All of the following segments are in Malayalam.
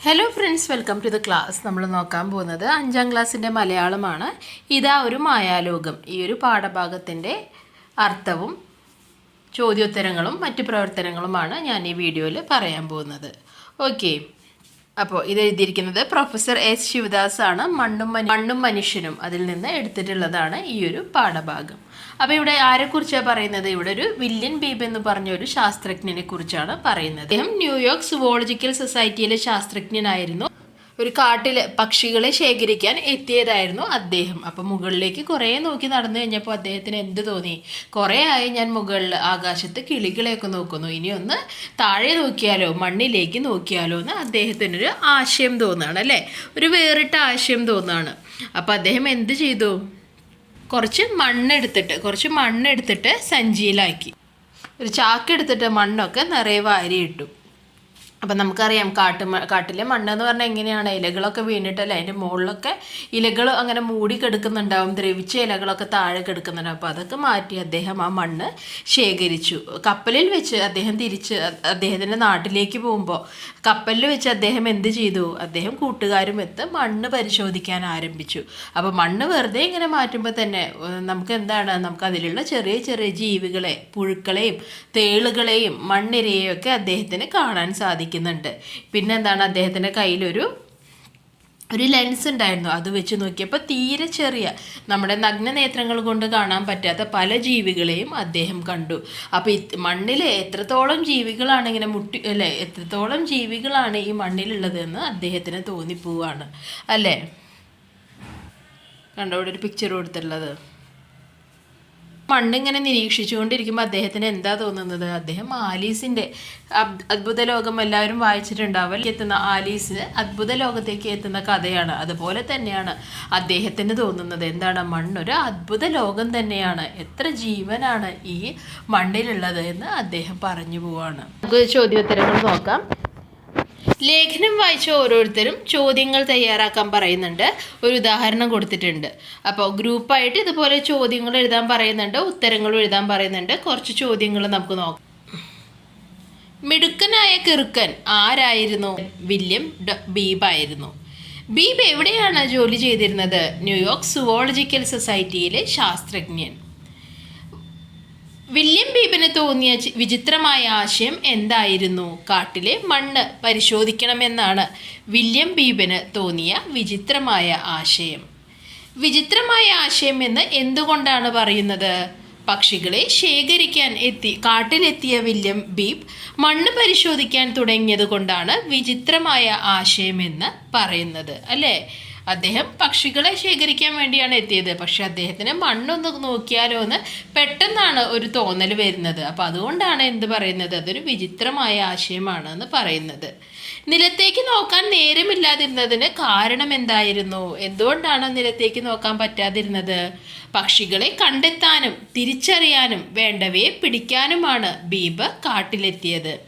Hello friends welcome to the class നമ്മൾ നോക്കാൻ പോകുന്നത് അഞ്ചാം ക്ലാസ്സിന്റെ മലയാളമാണ്. ഇതാ ഒരു മായാലോകം. ഈ ഒരു പാഠഭാഗത്തിന്റെ അർത്ഥവും ചോദ്യോത്തരങ്ങളും മറ്റു പ്രവർത്തനങ്ങളുമാണ് ഞാൻ ഈ വീഡിയോയിൽ പറയാൻ പോകുന്നത്. ഓക്കെ അപ്പോൾ ഇത് എഴുതിയിരിക്കുന്നത് പ്രൊഫസർ എസ് ശിവദാസ് ആണ് മണ്ണും മണ്ണും മനുഷ്യനും അതിൽ നിന്ന് എടുത്തിട്ടുള്ളതാണ് ഈ ഒരു പാഠഭാഗം. അപ്പോൾ ഇവിടെ ആരെക്കുറിച്ചാണ് പറയുന്നത്? ഇവിടെ ഒരു വില്യൻ ബീബ് എന്ന് പറഞ്ഞ ഒരു ശാസ്ത്രജ്ഞനെ കുറിച്ചാണ് പറയുന്നത്. അദ്ദേഹം ന്യൂയോർക്ക് സുവോളജിക്കൽ സൊസൈറ്റിയിലെ ശാസ്ത്രജ്ഞനായിരുന്നു. ഒരു കാട്ടിൽ പക്ഷികളെ ശേഖരിക്കാൻ എത്തിയതായിരുന്നു അദ്ദേഹം. അപ്പം മുകളിലേക്ക് കുറേ നോക്കി നടന്നു കഴിഞ്ഞപ്പോൾ അദ്ദേഹത്തിന് എന്ത് തോന്നി? കുറേ ആയി ഞാൻ മുകളിൽ ആകാശത്ത് കിളികളെയൊക്കെ നോക്കുന്നു. ഇനി ഒന്ന് താഴെ നോക്കിയാലോ മണ്ണിലേക്ക് നോക്കിയാലോ എന്ന് അദ്ദേഹത്തിനൊരു ആശയം തോന്നുകയാണ് അല്ലേ? ഒരു വേറിട്ട ആശയം തോന്നുകയാണ്. അപ്പം അദ്ദേഹം എന്ത് ചെയ്തു? കുറച്ച് മണ്ണെടുത്തിട്ട് കുറച്ച് മണ്ണെടുത്തിട്ട് സഞ്ചിയിലാക്കി. ഒരു ചാക്കെടുത്തിട്ട് മണ്ണൊക്കെ നിറയെ വാരിയിട്ടു. അപ്പം നമുക്കറിയാം കാട്ട് കാട്ടിലെ മണ്ണ് എന്ന് പറഞ്ഞാൽ എങ്ങനെയാണ്? ഇലകളൊക്കെ വീണിട്ടല്ലേ? അതിന്റെ മുകളിലൊക്കെ ഇലകൾ അങ്ങനെ മൂടി കിടക്കുന്നുണ്ടാവും. ദ്രവിച്ച ഇലകളൊക്കെ താഴെ കിടക്കുന്നുണ്ടാവും അപ്പോൾ അതൊക്കെ മാറ്റി അദ്ദേഹം ആ മണ്ണ് ശേഖരിച്ചു. കപ്പലിൽ വെച്ച് അദ്ദേഹം തിരിച്ച് അദ്ദേഹത്തിന്റെ നാട്ടിലേക്ക് പോകുമ്പോൾ കപ്പലിൽ വെച്ച് അദ്ദേഹം എന്ത് ചെയ്തു? അദ്ദേഹം കൂട്ടുകാരും എത്ത് മണ്ണ് പരിശോധിക്കാൻ ആരംഭിച്ചു. അപ്പോൾ മണ്ണ് വെറുതെ ഇങ്ങനെ മാറ്റുമ്പോൾ തന്നെ നമുക്ക് എന്താണ് നമുക്ക് അതിലുള്ള ചെറിയ ചെറിയ ജീവികളെ പുഴുക്കളെയും തേളുകളെയും മണ്ണിരയെയും ഒക്കെ അദ്ദേഹത്തിന് കാണാൻ സാധിക്കുന്നുണ്ട് പിന്നെന്താണ് അദ്ദേഹത്തിന്റെ കയ്യിലൊരു ഒരു ലെൻസ് ഉണ്ടായിരുന്നു. അത് വെച്ച് നോക്കിയപ്പോൾ തീരെ ചെറിയ നമ്മുടെ നഗ്നനേത്രങ്ങൾ കൊണ്ട് കാണാൻ പറ്റാത്ത പല ജീവികളെയും അദ്ദേഹം കണ്ടു. അപ്പോൾ മണ്ണിൽ എത്രത്തോളം ജീവികളാണ് ഇങ്ങനെ മുട്ടി അല്ലേ എത്രത്തോളം ജീവികളാണ് ഈ മണ്ണിലുള്ളതെന്ന് അദ്ദേഹത്തിന് തോന്നിപ്പോവാണ്. അല്ലേ? കണ്ടോ ഇവിടെ ഒരു പിക്ചർ കൊടുത്തിട്ടുള്ളത്. മണ്ണിങ്ങനെ നിരീക്ഷിച്ചുകൊണ്ടിരിക്കുമ്പോൾ അദ്ദേഹത്തിന് എന്താ തോന്നുന്നത്? അദ്ദേഹം ആലീസിന്റെ അത്ഭുത ലോകം എല്ലാവരും വായിച്ചിട്ടുണ്ടാവും. എത്തുന്ന ആലീസ് അത്ഭുത ലോകത്തേക്ക് എത്തുന്ന കഥയാണ്. അതുപോലെ തന്നെയാണ് അദ്ദേഹത്തിന് തോന്നുന്നത്. എന്താണ്? മണ്ണൊരു അത്ഭുത ലോകം തന്നെയാണ്. എത്ര ജീവനാണ് ഈ മണ്ണിലുള്ളത് എന്ന് അദ്ദേഹം പറഞ്ഞു പോവാണ്. നമുക്ക് ചോദ്യോത്തരങ്ങൾ നോക്കാം. ലേഖനം വായിച്ച ഓരോരുത്തരും ചോദ്യങ്ങൾ തയ്യാറാക്കാൻ പറയുന്നുണ്ട്. ഒരു ഉദാഹരണം കൊടുത്തിട്ടുണ്ട്. അപ്പോൾ ഗ്രൂപ്പായിട്ട് ഇതുപോലെ ചോദ്യങ്ങൾ എഴുതാൻ പറയുന്നുണ്ട്. ഉത്തരങ്ങളും എഴുതാൻ പറയുന്നുണ്ട്. കുറച്ച് ചോദ്യങ്ങൾ നമുക്ക് നോക്കാം. മിടുക്കനായ കിറുക്കൻ ആരായിരുന്നു? വില്യം ബീബായിരുന്നു ബീബ് എവിടെയാണ് ജോലി ചെയ്തിരുന്നത്? ന്യൂയോർക്ക് സുവോളജിക്കൽ സൊസൈറ്റിയിലെ ശാസ്ത്രജ്ഞൻ. വില്യം ബീബിന് തോന്നിയ വിചിത്രമായ ആശയം എന്തായിരുന്നു? കാട്ടിലെ മണ്ണ് പരിശോധിക്കണമെന്നാണ് വില്യം ബീബിന് തോന്നിയ വിചിത്രമായ ആശയം. വിചിത്രമായ ആശയം എന്ന് എന്തുകൊണ്ടാണ് പറയുന്നത്? പക്ഷികളെ ശേഖരിക്കാൻ എത്തി കാട്ടിലെത്തിയ വില്യം ബീബ് മണ്ണ് പരിശോധിക്കാൻ തുടങ്ങിയത് കൊണ്ടാണ് വിചിത്രമായ ആശയമെന്ന് പറയുന്നത് അല്ലേ? അദ്ദേഹം പക്ഷികളെ ശേഖരിക്കാൻ വേണ്ടിയാണ് എത്തിയത്. പക്ഷെ അദ്ദേഹത്തിന് മണ്ണൊന്ന് നോക്കിയാലോ എന്ന് പെട്ടെന്നാണ് ഒരു തോന്നൽ വരുന്നത്. അപ്പം അതുകൊണ്ടാണ് എന്ത് പറയുന്നത്? അതൊരു വിചിത്രമായ ആശയമാണ് എന്ന് പറയുന്നത്. നിലത്തേക്ക് നോക്കാൻ നേരമില്ലാതിരുന്നതിന് കാരണം എന്തായിരുന്നു? എന്തുകൊണ്ടാണ് നിലത്തേക്ക് നോക്കാൻ പറ്റാതിരുന്നത്? പക്ഷികളെ കണ്ടെത്താനും തിരിച്ചറിയാനും വേണ്ടവയെ പിടിക്കാനുമാണ് ബീബ് കാട്ടിലെത്തിയത്.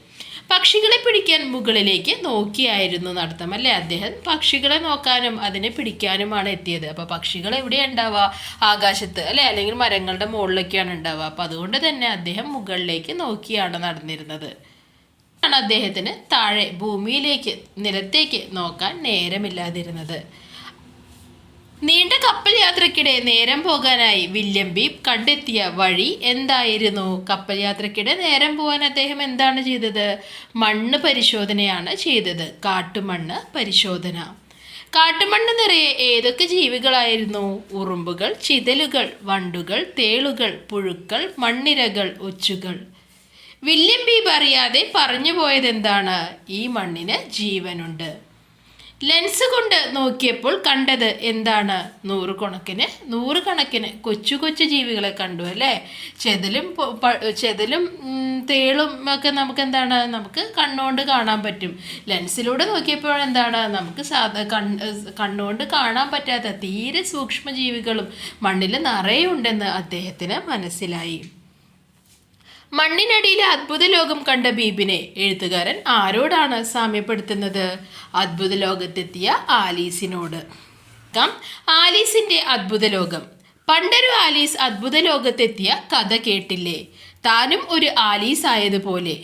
പക്ഷികളെ പിടിക്കാൻ മുകളിലേക്ക് നോക്കിയായിരുന്നു നടത്തം അല്ലേ? അദ്ദേഹം പക്ഷികളെ നോക്കാനും അതിനെ പിടിക്കാനുമാണ് എത്തിയത്. അപ്പോൾ പക്ഷികൾ എവിടെയാണ് ഉണ്ടാവുക? ആകാശത്ത് അല്ലേ? അല്ലെങ്കിൽ മരങ്ങളുടെ മുകളിലൊക്കെയാണ് ഉണ്ടാവുക. അപ്പോൾ അതുകൊണ്ട് തന്നെ അദ്ദേഹം മുകളിലേക്ക് നോക്കിയാണ് നടന്നിരുന്നത്. ആണ് അദ്ദേഹത്തിന് താഴെ ഭൂമിയിലേക്ക് നിലത്തേക്ക് നോക്കാൻ നേരമില്ലാതിരുന്നത്. നീണ്ട കപ്പൽ യാത്രക്കിടെ നേരം പോകാനായി വില്യം ബീപ് കണ്ടെത്തിയ വഴി എന്തായിരുന്നു? കപ്പൽ യാത്രക്കിടെ നേരം പോകാൻ അദ്ദേഹം എന്താണ് ചെയ്തത്? മണ്ണ് പരിശോധനയാണ് ചെയ്തത്. കാട്ടുമണ്ണ് പരിശോധന. കാട്ടുമണ്ണ് നിറയെ ഏതൊക്കെ ജീവികളായിരുന്നു? ഉറുമ്പുകൾ ചിതലുകൾ വണ്ടുകൾ തേളുകൾ പുഴുക്കൾ മണ്ണിരകൾ ഒച്ചുകൾ. വില്യം ബീബ് അറിയാതെ പറഞ്ഞു പോയതെന്താണ്? ഈ മണ്ണിന് ജീവനുണ്ട്. ലെൻസ് കൊണ്ട് നോക്കിയപ്പോൾ കണ്ടത് എന്താണ്? നൂറുകണക്കിന് നൂറുകണക്കിന് കൊച്ചു കൊച്ചു ജീവികളെ കണ്ടു അല്ലേ? ചെതലും ചെതലും തേളും ഒക്കെ നമുക്ക് എന്താണ്? നമുക്ക് കണ്ണുകൊണ്ട് കാണാൻ പറ്റും. ലെൻസിലൂടെ നോക്കിയപ്പോൾ എന്താണ്? നമുക്ക് സാധാ കണ്ണ് കണ്ണുകൊണ്ട് കാണാൻ പറ്റാത്ത തീരെ സൂക്ഷ്മജീവികളും മണ്ണിൽ നിറയെ ഉണ്ടെന്ന് അദ്ദേഹത്തിന് മനസ്സിലായി. മണ്ണിനടിയിലെ അത്ഭുത ലോകം കണ്ട ബീബിനെ എഴുത്തുകാരൻ ആരോടാണ് സാമ്യപ്പെടുത്തുന്നത്? അത്ഭുത ലോകത്തെത്തിയ ആലീസിനോട്. കം ആലീസിന്റെ അത്ഭുത ലോകം പണ്ടൊരു ആലീസ് അത്ഭുത ലോകത്തെത്തിയ കഥ കേട്ടില്ലേ? താനും ഒരു ആലീസ് ആയതുപോലെ.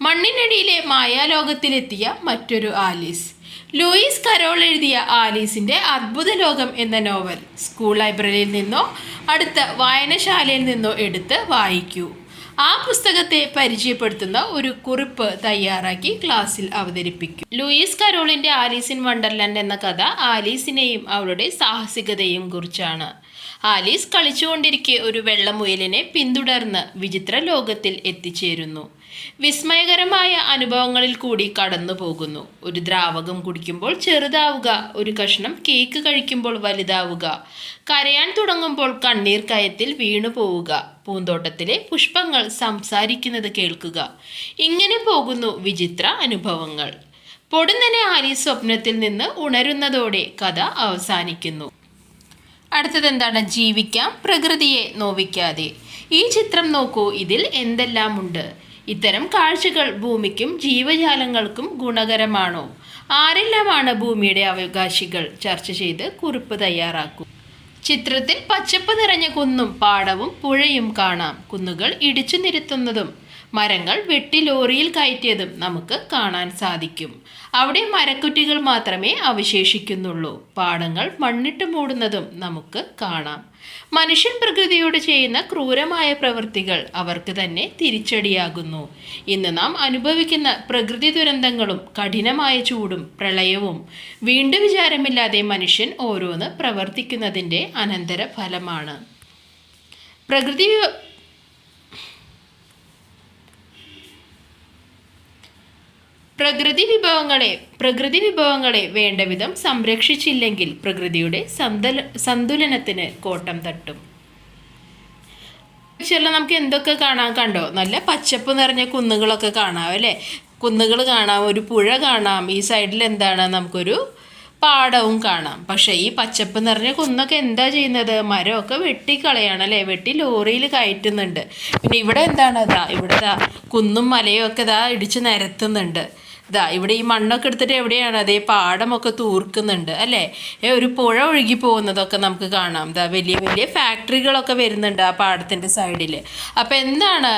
മണ്ണിനടിയിലെ മായാലോകത്തിലെത്തിയ മറ്റൊരു ആലീസ്. ലൂയിസ് കരോൾ എഴുതിയ ആലീസിന്റെ അത്ഭുത ലോകം എന്ന നോവൽ സ്കൂൾ ലൈബ്രറിയിൽ നിന്നോ അടുത്ത വായനശാലയിൽ നിന്നോ എടുത്ത് വായിക്കൂ. ആ പുസ്തകത്തെ പരിചയപ്പെടുത്തുന്ന ഒരു കുറിപ്പ് തയ്യാറാക്കി ക്ലാസ്സിൽ അവതരിപ്പിക്കും. ലൂയിസ് കരോളിന്റെ ആലീസ് ഇൻ വണ്ടർലാൻഡ് എന്ന കഥ ആലീസിനെയും അവളുടെ സാഹസികതയും കുറിച്ചാണ്. ആലീസ് കളിച്ചുകൊണ്ടിരിക്കെ ഒരു വെള്ളമുയലിനെ പിന്തുടർന്ന് വിചിത്ര ലോകത്തിൽ എത്തിച്ചേരുന്നു. വിസ്മയകരമായ അനുഭവങ്ങളിൽ കൂടി കടന്നു പോകുന്നു. ഒരു ദ്രാവകം കുടിക്കുമ്പോൾ ചെറുതാവുക ഒരു കഷ്ണം കേക്ക് കഴിക്കുമ്പോൾ വലുതാവുക കരയാൻ തുടങ്ങുമ്പോൾ കണ്ണീർ കയത്തിൽ വീണു പോവുക പൂന്തോട്ടത്തിലെ പുഷ്പങ്ങൾ സംസാരിക്കുന്നത് കേൾക്കുക. ഇങ്ങനെ പോകുന്നു വിചിത്ര അനുഭവങ്ങൾ. പൊടുന്നനെ ആനി സ്വപ്നത്തിൽ നിന്ന് ഉണരുന്നതോടെ കഥ അവസാനിക്കുന്നു. അടുത്തത് എന്താണ് ജീവിക്കാം പ്രകൃതിയെ നോവിക്കാതെ. ഈ ചിത്രം നോക്കൂ ഇതിൽ എന്തെല്ലാം ഉണ്ട് ഇത്തരം കാഴ്ചകൾ ഭൂമിക്കും ജീവജാലങ്ങൾക്കും ഗുണകരമാണോ? ആരെല്ലാമാണ് ഭൂമിയുടെ അവകാശികൾ? ചർച്ച ചെയ്ത് കുറിപ്പ് തയ്യാറാക്കൂ. ചിത്രത്തിൽ പച്ചപ്പ് നിറഞ്ഞ കുന്നും പാടവും പുഴയും കാണാം. കുന്നുകൾ ഇടിച്ചു നിരത്തുന്നതും മരങ്ങൾ വെട്ടിലോറിയിൽ കയറ്റിയതും നമുക്ക് കാണാൻ സാധിക്കും. അവിടെ മരക്കുറ്റികൾ മാത്രമേ അവശേഷിക്കുന്നുള്ളൂ. പാടങ്ങൾ മണ്ണിട്ട് മൂടുന്നതും നമുക്ക് കാണാം. മനുഷ്യൻ പ്രകൃതിയോട് ചെയ്യുന്ന ക്രൂരമായ പ്രവൃത്തികൾ അവർക്ക് തന്നെ തിരിച്ചടിയാകുന്നു. ഇന്ന് നാം അനുഭവിക്കുന്ന പ്രകൃതി ദുരന്തങ്ങളും കഠിനമായ ചൂടും പ്രളയവും വീണ്ടും വിചാരമില്ലാതെ മനുഷ്യൻ ഓരോന്ന് പ്രവർത്തിക്കുന്നതിന്റെ അനന്തര ഫലമാണ് പ്രകൃതി പ്രകൃതി വിഭവങ്ങളെ പ്രകൃതി വിഭവങ്ങളെ വേണ്ട വിധം സംരക്ഷിച്ചില്ലെങ്കിൽ പ്രകൃതിയുടെ സന്തല സന്തുലനത്തിന് കോട്ടം തട്ടും. ചെല്ലാം നമുക്ക് എന്തൊക്കെ കാണാൻ കണ്ടോ? നല്ല പച്ചപ്പ് നിറഞ്ഞ കുന്നുകളൊക്കെ കാണാം അല്ലേ? കുന്നുകൾ കാണാം ഒരു പുഴ കാണാം ഈ സൈഡിൽ എന്താണ്? നമുക്കൊരു പാടവും കാണാം. പക്ഷേ ഈ പച്ചപ്പ് നിറഞ്ഞ കുന്നൊക്കെ എന്താ ചെയ്യുന്നത്? മരമൊക്കെ വെട്ടിക്കളയാണ് അല്ലേ? വെട്ടി ലോറിയിൽ കയറ്റുന്നുണ്ട്. പിന്നെ ഇവിടെ എന്താണ്? അതാ ഇവിടെ കുന്നും മലയും ഒക്കെ ഇതാ ഇടിച്ച് നിരത്തുന്നുണ്ട്. ഇതാ ഇവിടെ ഈ മണ്ണൊക്കെ എടുത്തിട്ട് എവിടെയാണ്? അതേ പാടമൊക്കെ തൂർക്കുന്നുണ്ട് അല്ലേ? ഒരു പുഴ ഒഴുകി പോകുന്നതൊക്കെ നമുക്ക് കാണാം. ഇതാ വലിയ വലിയ ഫാക്ടറികളൊക്കെ വരുന്നുണ്ട് ആ പാടത്തിന്റെ സൈഡിൽ അപ്പം എന്താണ്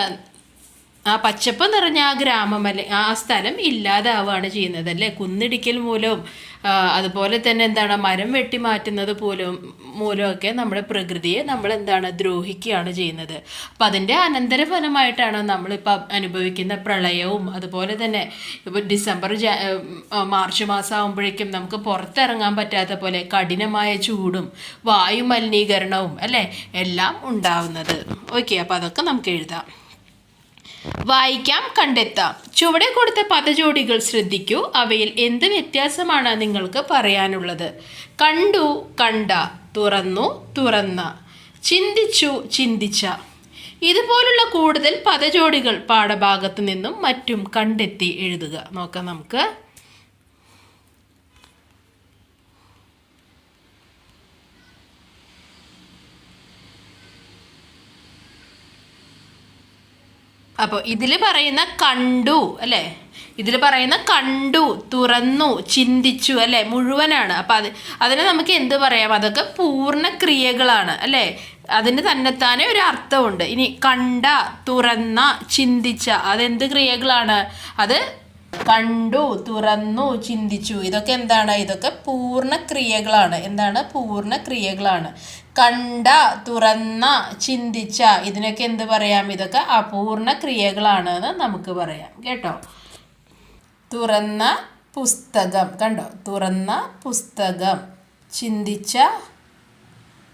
ആ പച്ചപ്പ് നിറഞ്ഞ ആ ഗ്രാമം അല്ലെ ആ സ്ഥലം ഇല്ലാതാവുകയാണ് ചെയ്യുന്നത് അല്ലേ? കുന്നിടിക്കൽ മൂലവും അതുപോലെ തന്നെ എന്താണ് മരം വെട്ടി മാറ്റുന്നത് പോലും മൂലമൊക്കെ നമ്മുടെ പ്രകൃതിയെ നമ്മൾ എന്താണ് ദ്രോഹിക്കുകയാണ് ചെയ്യുന്നത്. അപ്പം അതിന്റെ അനന്തരഫലമായിട്ടാണ് നമ്മളിപ്പോൾ അനുഭവിക്കുന്ന പ്രളയവും അതുപോലെ തന്നെ ഇപ്പോൾ ഡിസംബർ മാർച്ച് മാസം ആകുമ്പോഴേക്കും നമുക്ക് പുറത്തിറങ്ങാൻ പറ്റാത്ത പോലെ കഠിനമായ ചൂടും വായു മലിനീകരണവും അല്ലേ എല്ലാം ഉണ്ടാവുന്നത്. ഓക്കെ അപ്പോൾ അതൊക്കെ നമുക്ക് എഴുതാം. വായിക്കാം കണ്ടെത്താം. ചുവടെ കൊടുത്ത പദജോഡികൾ ശ്രദ്ധിക്കൂ. അവയിൽ എന്ത് വ്യത്യാസമാണ് നിങ്ങൾക്ക് പറയാനുള്ളത്? കണ്ടു കണ്ട തുറന്നു തുറന്ന. ചിന്തിച്ചു ചിന്തിച്ച. ഇതുപോലുള്ള കൂടുതൽ പദജോഡികൾ പാഠഭാഗത്തു നിന്നും മറ്റും കണ്ടെത്തി എഴുതുക. നോക്കാം നമുക്ക്. അപ്പോൾ ഇതിൽ പറയുന്ന കണ്ടു അല്ലേ? ഇതിൽ പറയുന്ന കണ്ടു തുറന്നു ചിന്തിച്ചു അല്ലേ? മുഴുവനാണ്. അപ്പോൾ അത് അതിനെ നമുക്ക് എന്ത് പറയാം? അതൊക്കെ പൂർണ ക്രിയകളാണ് അല്ലേ? അതിന് തന്നെത്താനെ ഒരു അർത്ഥമുണ്ട്. ഇനി കണ്ട തുറന്ന ചിന്തിച്ച അതെന്ത് ക്രിയകളാണ്? അത് കണ്ടു തുറന്നു ചിന്തിച്ചു. ഇതൊക്കെ എന്താണ്? ഇതൊക്കെ പൂർണ ക്രിയകളാണ് എന്താണ്? പൂർണ ക്രിയകളാണ് കണ്ട തുറന്ന ചിന്തിച്ച ഇതിനൊക്കെ എന്ത് പറയാം? ഇതൊക്കെ അപൂർണ ക്രിയകളാണ് എന്ന് നമുക്ക് പറയാം. കേട്ടോ? തുറന്ന പുസ്തകം. കണ്ടോ? തുറന്ന പുസ്തകം. ചിന്തിച്ച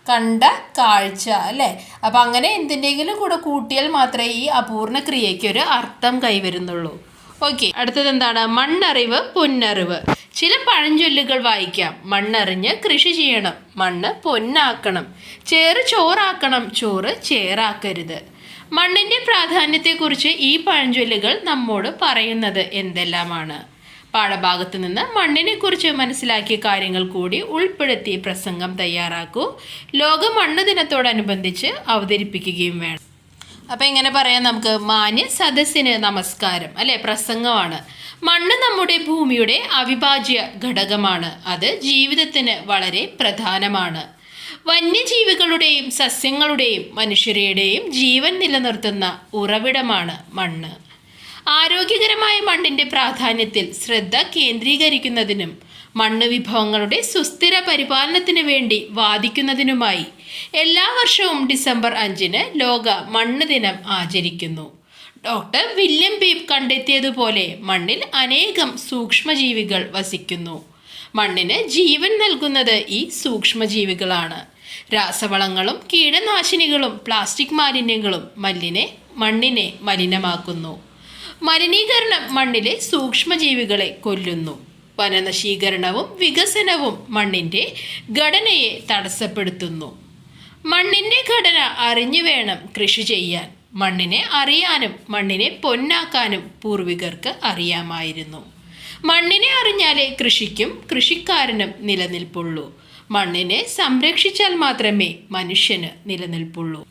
കണ്ട കാഴ്ച. അല്ലേ? അപ്പം അങ്ങനെ എന്തിന്റെങ്കിലും കൂടെ കൂട്ടിയാൽ മാത്രമേ ഈ അപൂർണ ക്രിയയ്ക്ക് ഒരു അർത്ഥം കൈവരുന്നുള്ളൂ. ഓക്കെ അടുത്തത് എന്താണ് മണ്ണറിവ് പൊന്നറിവ്. ചില പഴഞ്ചൊല്ലുകൾ വായിക്കാം. മണ്ണറിഞ്ഞ് കൃഷി ചെയ്യണം. മണ്ണ് പൊന്നാക്കണം. ചേറ് ചോറാക്കണം. ചോറ് ചേറാക്കരുത്. മണ്ണിന്റെ പ്രാധാന്യത്തെക്കുറിച്ച് ഈ പഴഞ്ചൊല്ലുകൾ നമ്മോട് പറയുന്നത് എന്തെല്ലാമാണ്? പാഠഭാഗത്ത് നിന്ന് മണ്ണിനെക്കുറിച്ച് മനസ്സിലാക്കിയ കാര്യങ്ങൾ കൂടി ഉൾപ്പെടുത്തി പ്രസംഗം തയ്യാറാക്കൂ. ലോക മണ്ണ് ദിനത്തോടനുബന്ധിച്ച് അവതരിപ്പിക്കുകയും വേണം. അപ്പം ഇങ്ങനെ പറയാം നമുക്ക് മാന്യ സദസ്സിന് നമസ്കാരം അല്ലെ? പ്രസംഗമാണ്. മണ്ണ് നമ്മുടെ ഭൂമിയുടെ അവിഭാജ്യ ഘടകമാണ്. അത് ജീവിതത്തിന് വളരെ പ്രധാനമാണ്. വന്യജീവികളുടെയും സസ്യങ്ങളുടെയും മനുഷ്യരുടെയും ജീവൻ നിലനിർത്തുന്ന ഉറവിടമാണ് മണ്ണ്. ആരോഗ്യകരമായ മണ്ണിന്റെ പ്രാധാന്യത്തിൽ ശ്രദ്ധ കേന്ദ്രീകരിക്കുന്നതിനും മണ്ണ് വിഭവങ്ങളുടെ സുസ്ഥിര പരിപാലനത്തിന് വേണ്ടി വാദിക്കുന്നതിനുമായി എല്ലാ വർഷവും ഡിസംബർ അഞ്ചിന് ലോക മണ്ണ് ദിനം ആചരിക്കുന്നു. ഡോക്ടർ വില്യം പീപ് കണ്ടെത്തിയതുപോലെ മണ്ണിൽ അനേകം സൂക്ഷ്മജീവികൾ വസിക്കുന്നു. മണ്ണിന് ജീവൻ നൽകുന്നത് ഈ സൂക്ഷ്മജീവികളാണ്. രാസവളങ്ങളും കീടനാശിനികളും പ്ലാസ്റ്റിക് മാലിന്യങ്ങളും മല്ലിനെ മണ്ണിനെ മലിനമാക്കുന്നു. മലിനീകരണം മണ്ണിലെ സൂക്ഷ്മജീവികളെ കൊല്ലുന്നു. വനനശീകരണവും വികസനവും മണ്ണിന്റെ ഘടനയെ തടസ്സപ്പെടുത്തുന്നു. മണ്ണിന്റെ ഘടന അറിഞ്ഞു വേണം കൃഷി ചെയ്യാൻ. മണ്ണിനെ അറിയാനും മണ്ണിനെ പൊന്നാക്കാനും പൂർവികർക്ക് അറിയാമായിരുന്നു. മണ്ണിനെ അറിഞ്ഞാലേ കൃഷിക്കും കൃഷിക്കാരനും നിലനിൽപ്പുള്ളൂ. മണ്ണിനെ സംരക്ഷിച്ചാൽ മാത്രമേ മനുഷ്യന് നിലനിൽപ്പുള്ളൂ.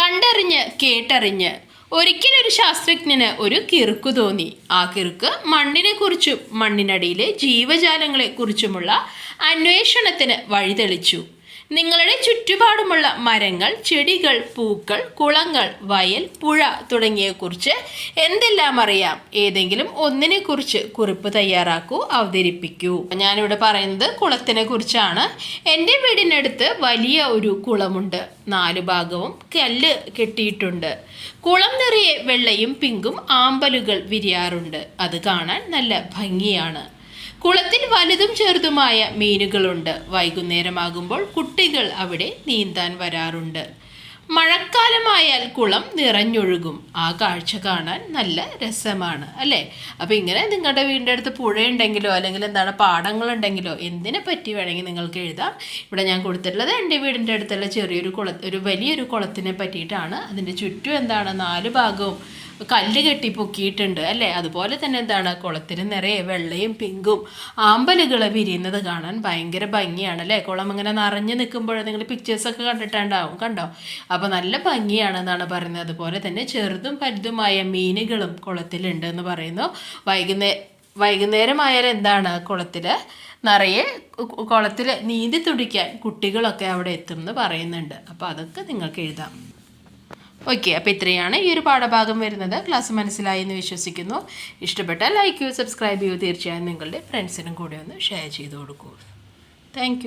കണ്ടറിഞ്ഞ് കേട്ടറിഞ്ഞ് ഒരിക്കലൊരു ശാസ്ത്രജ്ഞന് ഒരു കിറുക്ക് തോന്നി. ആ കിറുക്ക് മണ്ണിനെക്കുറിച്ചും മണ്ണിനടിയിലെ ജീവജാലങ്ങളെക്കുറിച്ചുമുള്ള അന്വേഷണത്തിന് വഴിതെളിച്ചു. നിങ്ങളുടെ ചുറ്റുപാടുമുള്ള മരങ്ങൾ ചെടികൾ പൂക്കൾ കുളങ്ങൾ വയൽ പുഴ തുടങ്ങിയെക്കുറിച്ച് എന്തെല്ലാം അറിയാം? ഏതെങ്കിലും ഒന്നിനെക്കുറിച്ച് കുറിപ്പ് തയ്യാറാക്കൂ അവതരിപ്പിക്കൂ. ഞാനിവിടെ പറയുന്നത് കുളത്തിനെ കുറിച്ചാണ് എന്റെ വീടിനടുത്ത് വലിയ ഒരു കുളമുണ്ട്. നാല് ഭാഗവും കല്ല് കെട്ടിയിട്ടുണ്ട്. കുളം നിറയെ വെള്ളയും പിങ്കും ആമ്പലുകൾ വിരിയാറുണ്ട്. അത് കാണാൻ നല്ല ഭംഗിയാണ്. കുളത്തിൽ വലുതും ചെറുതുമായ മീനുകളുണ്ട്. വൈകുന്നേരമാകുമ്പോൾ കുട്ടികൾ അവിടെ നീന്താൻ വരാറുണ്ട്. മഴക്കാലമായാൽ കുളം നിറഞ്ഞൊഴുകും. ആ കാഴ്ച കാണാൻ നല്ല രസമാണ് അല്ലേ? അപ്പോൾ ഇങ്ങനെ നിങ്ങളുടെ വീടിന്റെ അടുത്ത് പുഴയുണ്ടെങ്കിലോ അല്ലെങ്കിൽ എന്താണ് പാടങ്ങളുണ്ടെങ്കിലോ എന്തിനെ പറ്റി വേണമെങ്കിൽ നിങ്ങൾക്ക് എഴുതാം. ഇവിടെ ഞാൻ കൊടുത്തിട്ടുള്ളത് എന്റെ വീടിന്റെ അടുത്തുള്ള ചെറിയൊരു കുള ഒരു വലിയൊരു കുളത്തിനെ പറ്റിയിട്ടാണ്. അതിന്റെ ചുറ്റും എന്താണ്? നാല് ഭാഗവും കല്ല് കെട്ടി പൊക്കിയിട്ടുണ്ട് അല്ലേ? അതുപോലെ തന്നെ എന്താണ്? കുളത്തിൽ നിറയെ വെള്ളയും പിങ്കും ആമ്പലുകൾ വിരിയുന്നത് കാണാൻ ഭയങ്കര ഭംഗിയാണ് അല്ലേ? കുളം ഇങ്ങനെ നിറഞ്ഞു നിൽക്കുമ്പോൾ നിങ്ങൾ പിക്ചേഴ്സൊക്കെ കണ്ടിട്ടുണ്ടാവും കണ്ടോ? അപ്പോൾ നല്ല ഭംഗിയാണെന്നാണ് പറയുന്നത്. അതുപോലെ തന്നെ ചെറുതും വലുതുമായ മീനുകളും കുളത്തിലുണ്ട് എന്ന് പറയുന്നു. വൈകുന്നേ വൈകുന്നേരമായാൽ എന്താണ്? കുളത്തിൽ നിറയെ കുളത്തിൽ നീന്തി തുടിക്കാൻ കുട്ടികളൊക്കെ അവിടെ എത്തും എന്ന് പറയുന്നുണ്ട്. അപ്പോൾ അതൊക്കെ നിങ്ങൾക്ക് എഴുതാം. ഓക്കെ അപ്പോൾ ഇത്രയാണ് ഈ ഒരു പാഠഭാഗം വരുന്നത്. ക്ലാസ് മനസ്സിലായി എന്ന് വിശ്വസിക്കുന്നു. ഇഷ്ടപ്പെട്ടാൽ ലൈക്ക് ചെയ്യൂ സബ്സ്ക്രൈബ് ചെയ്യൂ. തീർച്ചയായും നിങ്ങളുടെ ഫ്രണ്ട്സിനും കൂടെ ഒന്ന് ഷെയർ ചെയ്ത് കൊടുക്കൂ. താങ്ക്